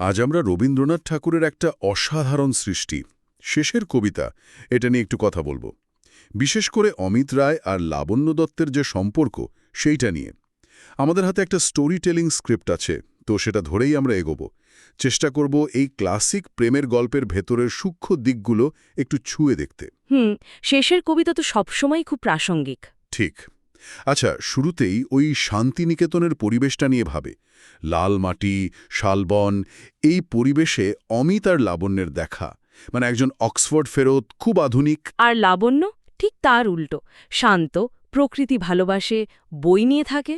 আজ আমরা রবীন্দ্রনাথ ঠাকুরের একটা অসাধারণ সৃষ্টি শেষের কবিতা এটা নিয়ে একটু কথা বলব। বিশেষ করে অমিত রায় আর লাবণ্য দত্তের যে সম্পর্ক সেইটা নিয়ে। আমাদের হাতে একটা স্টোরি টেলিং স্ক্রিপ্ট আছে তো সেটা ধরেই আমরা এগোব। চেষ্টা করব এই ক্লাসিক প্রেমের গল্পের ভেতরের সূক্ষ্ম দিকগুলো একটু ছুঁয়ে দেখতে। হুম শেষের কবিতা তো সবসময় খুব প্রাসঙ্গিক। ঠিক। আচ্ছা শুরুতেই ওই শান্তিনিকেতনের পরিবেশটা নিয়ে ভাবে। লাল মাটি শালবন এই পরিবেশে অমিত আর লাবণ্যের দেখা। মানে একজন অক্সফোর্ড ফেরত, খুব আধুনিক। আর লাবণ্য ঠিক তার উল্টো, শান্ত প্রকৃতি ভালোবাসে বই নিয়ে থাকে?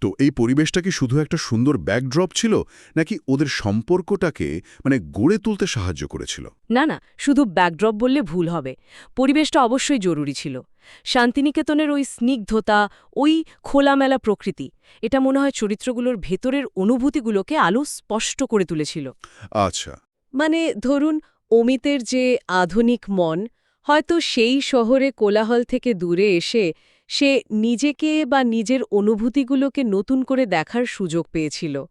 তো এই পরিবেশটা কি শুধু একটা সুন্দর ব্যাকড্রপ ছিল নাকি ওদের সম্পর্কটাকে মানে গড়ে তুলতে সাহায্য করেছিল? না না শুধু ব্যাকড্রপ বললে ভুল হবে। পরিবেশটা অবশ্যই জরুরি ছিল। শান্তিনিকেতনের ওই স্নিগ্ধতা ওই খোলামেলা প্রকৃতি এটা মনে হয় চরিত্রগুলোর ভেতরের অনুভূতিগুলোকে আলো স্পষ্ট করে তুলেছিল। আচ্ছা। মানে ধরুন অমিতের যে আধুনিক মন হয়তো সেই শহরে কোলাহল থেকে দূরে এসে সে নিজেকে বা নিজের অনুভূতিগুলোকে নতুন করে দেখার সুযোগ পেয়েছিল।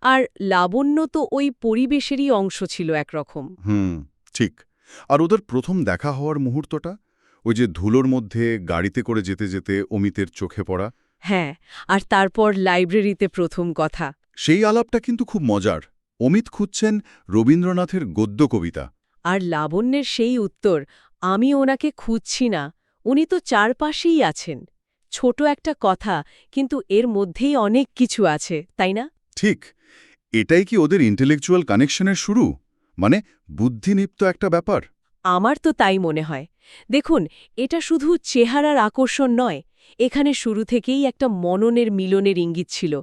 আর লাবণ্য তো ওই পরিবেশেরই অংশ ছিল একরকম। হুম ঠিক। আর ওদের প্রথম দেখা হওয়ার মুহূর্তটা? ওই যে ধুলোর মধ্যে গাড়িতে করে যেতে যেতে অমিতের চোখে পড়া? হ্যাঁ আর তারপর লাইব্রেরিতে প্রথম কথা। সেই আলাপটা কিন্তু খুব মজার। অমিত খুঁজছেন রবীন্দ্রনাথের গদ্য কবিতা। আর লাবণ্যের সেই উত্তর আমি ওনাকে খুঁজছি না উনি তো চারপাশেই আছেন। ছোট একটা কথা কিন্তু এর মধ্যেই অনেক কিছু আছে তাই না? ঠিক। এটাই কি ওদের ইন্টেলেকচুয়াল কানেকশনের শুরু? মানে বুদ্ধিনিপ্ত একটা ব্যাপার? আমার তো তাই মনে হয়। দেখুন এটা শুধু চেহারার আকর্ষণ নয় এখানে শুরু থেকেই একটা মননের মিলনের ইঙ্গিত ছিল।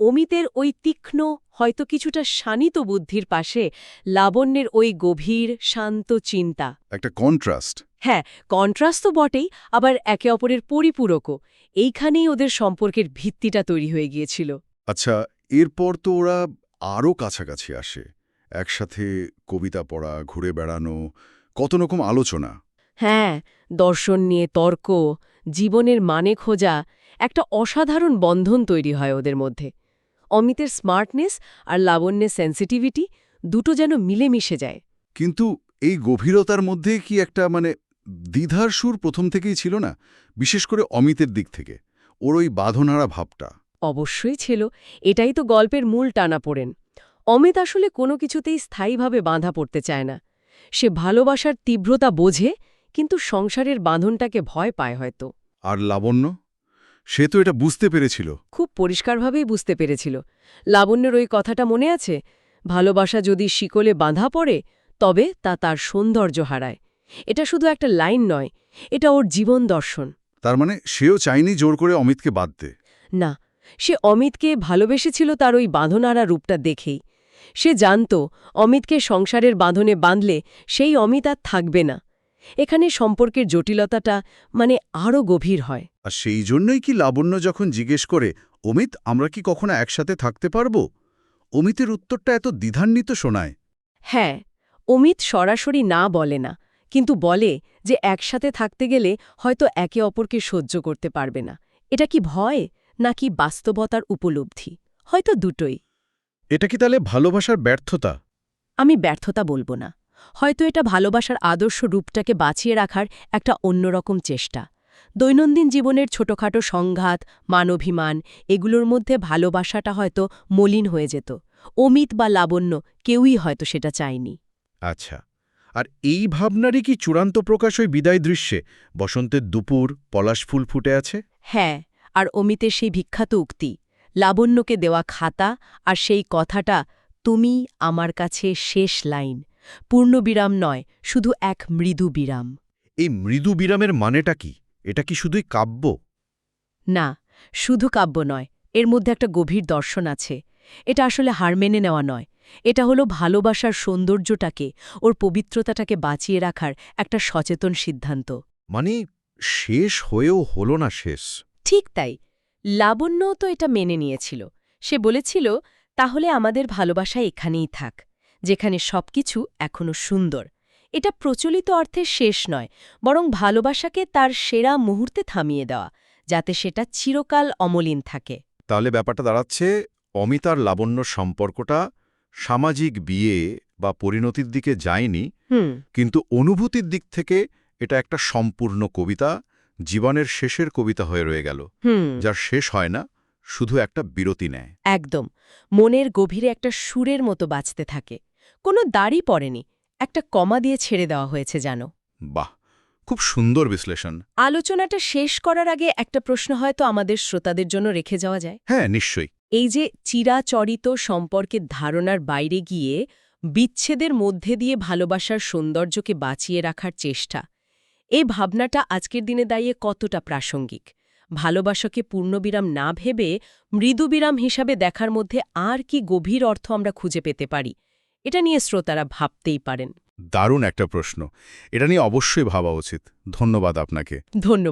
অমিতের ওই তীক্ষ্ণ হয়তো কিছুটা শানিত বুদ্ধির পাশে লাবণ্যের ওই গভীর শান্ত চিন্তা। একটা কন্ট্রাস্ট হ্যাঁ কন্ট্রাস্ট তো বটেই আবার একে অপরের পরিপূরকও। এইখানেই ওদের সম্পর্কের ভিত্তিটা তৈরি হয়ে গিয়েছিল। আচ্ছা এরপর তো ওরা আরও কাছাকাছি আসে। একসাথে কবিতা পড়া ঘুরে বেড়ানো কত রকম আলোচনা। হ্যাঁ দর্শন নিয়ে তর্ক জীবনের মানে খোঁজা একটা অসাধারণ বন্ধন তৈরি হয় ওদের মধ্যে। অমিতের স্মার্টনেস আর লাবণ্যের সেন্সিটিভিটি দুটো যেন মিলেমিশে যায়। কিন্তু এই গভীরতার মধ্যে কি একটা মানে দ্বিধার সুর প্রথম থেকেই ছিল না বিশেষ করে অমিতের দিক থেকে ওর ওই বাঁধনারা ভাবটা। অবশ্যই ছিল এটাই তো গল্পের মূল টানা পড়েন। অমিত আসলে কোনো কিছুতেই স্থায়ীভাবে বাঁধা পড়তে চায় না। সে ভালোবাসার তীব্রতা বোঝে কিন্তু সংসারের বাঁধনটাকে ভয় পায় হয়তো। আর লাবণ্য? সে তো এটা বুঝতে পেরেছিল। খুব পরিষ্কারভাবেই বুঝতে পেরেছিল। লাবণ্যের ওই কথাটা মনে আছে? ভালোবাসা যদি শিকলে বাঁধা পড়ে তবে তা তার সৌন্দর্য হারায়। এটা শুধু একটা লাইন নয় এটা ওর জীবন দর্শন। তার মানে সেও চাইনি জোর করে অমিতকে বাঁধতে? না সে অমিতকে ভালোবেসেছিল তার ওই বাঁধনারা রূপটা দেখেই। সে জানত অমিতকে সংসারের বাঁধনে বাঁধলে সেই অমিত আর থাকবে না। এখানে সম্পর্কের জটিলতাটা মানে আরও গভীর হয়। আর সেই জন্যই কি লাবণ্য যখন জিজ্ঞেস করে অমিত আমরা কি কখনো একসাথে থাকতে পারব? অমিতের উত্তরটা এত দ্বিধান্বিত শোনায়। হ্যাঁ অমিত সরাসরি না বলে না। কিন্তু বলে যে একসাথে থাকতে গেলে হয়তো একে অপরকে সহ্য করতে পারবে না। এটা কি ভয় নাকি বাস্তবতার উপলব্ধি? হয়তো দুটোই। এটা কি তাহলে ভালোবাসার ব্যর্থতা? আমি ব্যর্থতা বলব না। হয়তো এটা ভালোবাসার আদর্শ রূপটাকে বাঁচিয়ে রাখার একটা অন্যরকম চেষ্টা। দৈনন্দিন জীবনের ছোটখাটো সংঘাত মানভিমান এগুলোর মধ্যে ভালোবাসাটা হয়তো মলিন হয়ে যেত। অমিত বা লাবণ্য কেউই হয়তো সেটা চায়নি। আচ্ছা। আর এই ভাবনারই কি চূড়ান্ত প্রকাশ ওই বিদায় দৃশ্যে? বসন্তের দুপুর পলাশ ফুল ফুটে আছে? হ্যাঁ আর অমিতের সেই বিখ্যাত উক্তি লাবণ্যকে দেওয়া খাতা আর সেই কথাটা তুমি আমার কাছে শেষ লাইন পূর্ণবিরাম নয় শুধু এক মৃদু বিরাম। এই মৃদু বিরামের মানেটা কি? এটা কি শুধুই কাব্য? না শুধু কাব্য নয় এর মধ্যে একটা গভীর দর্শন আছে। এটা আসলে হার মেনে নেওয়া নয় এটা হলো ভালোবাসার সৌন্দর্যটাকে ওর পবিত্রতাটাকে বাঁচিয়ে রাখার একটা সচেতন সিদ্ধান্ত। মানে শেষ হয়েও হলো না শেষ? ঠিক তাই। লাবণ্যও তো এটা মেনে নিয়েছিল। সে বলেছিল তাহলে আমাদের ভালোবাসা এখানেই থাক যেখানে সবকিছু এখনও সুন্দর। এটা প্রচলিত অর্থে শেষ নয় বরং ভালোবাসাকে তার সেরা মুহূর্তে থামিয়ে দেওয়া যাতে সেটা চিরকাল অমলিন থাকে। তাহলে ব্যাপারটা দাঁড়াচ্ছে অমিতার লাবণ্য সম্পর্কটা সামাজিক বিয়ে বা পরিণতির দিকে যায়নি কিন্তু অনুভূতির দিক থেকে এটা একটা সম্পূর্ণ কবিতা জীবনের শেষের কবিতা হয়ে রয়ে গেল। যার শেষ হয় না শুধু একটা বিরতি নেয়। একদম। মনের গভীরে একটা সুরের মতো বাঁচতে থাকে। কোনো দাড়ি পড়েনি একটা কমা দিয়ে ছেড়ে দেওয়া হয়েছে জানো বাহ! খুব সুন্দর বিশ্লেষণ। আলোচনাটা শেষ করার আগে একটা প্রশ্ন হয়তো আমাদের শ্রোতাদের জন্য রেখে যাওয়া যায়। হ্যাঁ নিশ্চয়ই। এই যে চিরাচরিত সম্পর্কের ধারণার বাইরে গিয়ে বিচ্ছেদের মধ্যে দিয়ে ভালোবাসার সৌন্দর্যকে বাঁচিয়ে রাখার চেষ্টা এই ভাবনাটা আজকের দিনে দাঁড়িয়ে কতটা প্রাসঙ্গিক? ভালোবাসাকে পূর্ণবিরাম না ভেবে মৃদুবিরাম হিসাবে দেখার মধ্যে আর কি গভীর অর্থ আমরা খুঁজে পেতে পারি? এটা নিয়ে শ্রোতারা ভাবতেই পারেন। দারুণ একটা প্রশ্ন। এটা নিয়ে অবশ্যই ভাবা উচিত। ধন্যবাদ আপনাকে। ধন্যবাদ।